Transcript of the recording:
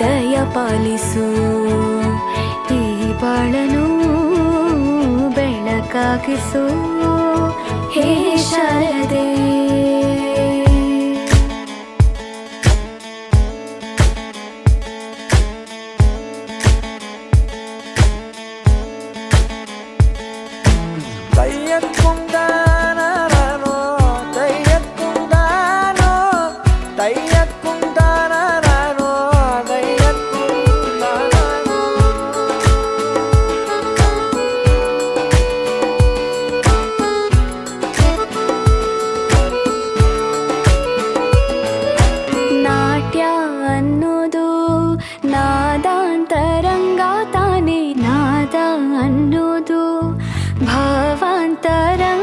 ದಯ ಪಾಲಿಸು. ಈ ಬಾಳನು ಬೆಳಕಾಗಿಸು. ಹೇ अन्तरा